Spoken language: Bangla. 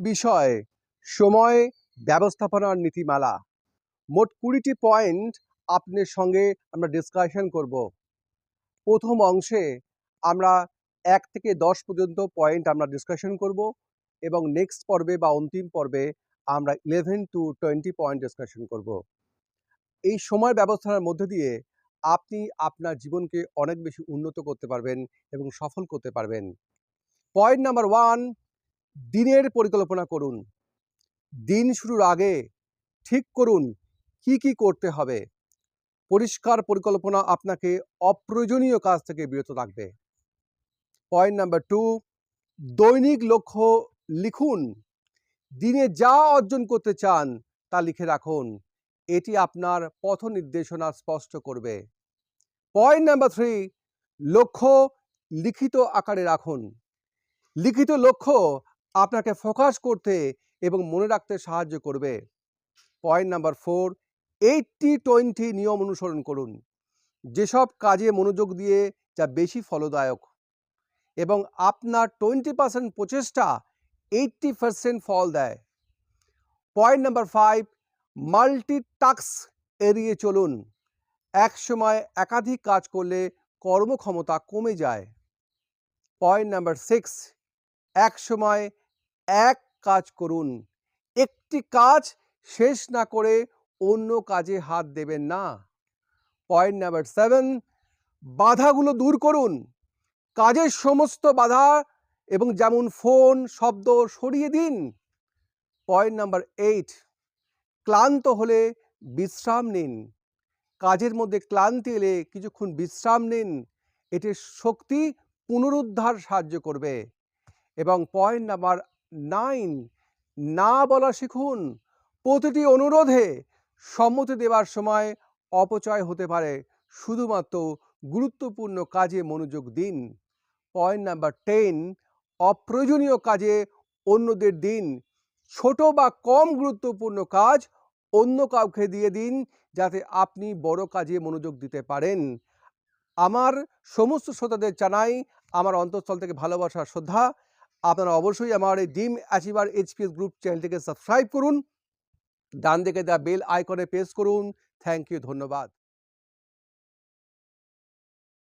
বিষয়, সময় ব্যবস্থাপনার নীতিমালা। মোট কুড়িটি পয়েন্ট আপনার সঙ্গে আমরা ডিসকাশন করব। প্রথম অংশে আমরা এক থেকে দশ পর্যন্ত পয়েন্ট আমরা ডিসকাশন করব এবং নেক্সট পর্বে বা অন্তিম পর্বে আমরা eleven to twenty point discussion করব। এই সময় ব্যবস্থার মধ্যে দিয়ে আপনি আপনার জীবনকে অনেক বেশি উন্নত করতে পারবেন এবং সফল করতে পারবেন। পয়েন্ট নাম্বার ওয়ান দিনের পরিকল্পনা করুন। দিন শুরুর আগে ঠিক করুন কি কি করতে হবে। পরিষ্কার পরিকল্পনা আপনাকে অপ্রয়োজনীয় কাজ থেকে বিরত রাখবে। পয়েন্ট নাম্বার টু, দৈনিক লক্ষ্য লিখুন। দিনে যা অর্জন করতে চান তা লিখে রাখুন। এটি আপনার পথ নির্দেশনা স্পষ্ট করবে। পয়েন্ট নাম্বার থ্রি, লক্ষ্য লিখিত আকারে রাখুন। লিখিত লক্ষ্য আপনাকে ফোকাস করতে এবং মনে রাখতে সাহায্য করবে। Point number four eighty twenty নিয়ম অনুসরণ করুন। যেসব কাজে মনোযোগ দিয়ে যা বেশি ফলদায়ক এবং আপনার টোয়েন্টি পার্সেন্ট প্রচেষ্টা এইটটি পার্সেন্ট ফল দেয়। Point number five multi task এড়িয়ে চলুন। এক সময় একাধিক কাজ করলে কর্মক্ষমতা কমে যায়। পয়েন্ট নাম্বার সিক্স এক সময় এক কাজ করুন। একটি কাজ শেষ না করে অন্য কাজে হাত দেবেন না। পয়েন্ট নাম্বার সেভেন বাধাগুলো দূর করুন। কাজের সমস্ত বাধা এবং যেমন ফোন, শব্দ সরিয়ে দিন। পয়েন্ট নাম্বার এইট ক্লান্ত হলে বিশ্রাম নিন। কাজের মধ্যে ক্লান্তি এলে কিছুক্ষণ বিশ্রাম নিন। এটির শক্তি পুনরুদ্ধার সাহায্য করবে। এবং পয়েন্ট নাম্বার নাইন। না বলা শিখুন। প্রতিটি অনুরোধে সম্মতি দেওয়ার সময় অপচয় হতে পারে। শুধুমাত্র গুরুত্বপূর্ণ কাজে মনোযোগ দিন। পয়েন্ট নাম্বার টেন, অপ্রয়োজনীয় কাজে অন্যদের দিন। ছোট বা কম গুরুত্বপূর্ণ কাজ অন্য কাউকে দিয়ে দিন যাতে আপনি বড় কাজে মনোযোগ দিতে পারেন। আমার সমস্ত শ্রোতাদের জানাই আমার অন্তঃস্থল থেকে ভালোবাসা শ্রদ্ধা। আপনারা অবশ্যই আমার এই ডিম অ্যাচিভার এইচপিএস গ্রুপ চ্যানেলটিকে সাবস্ক্রাইব করুন। ডান দিকে দেওয়া বেল আইকনে প্রেস করুন। থ্যাংক ইউ, ধন্যবাদ।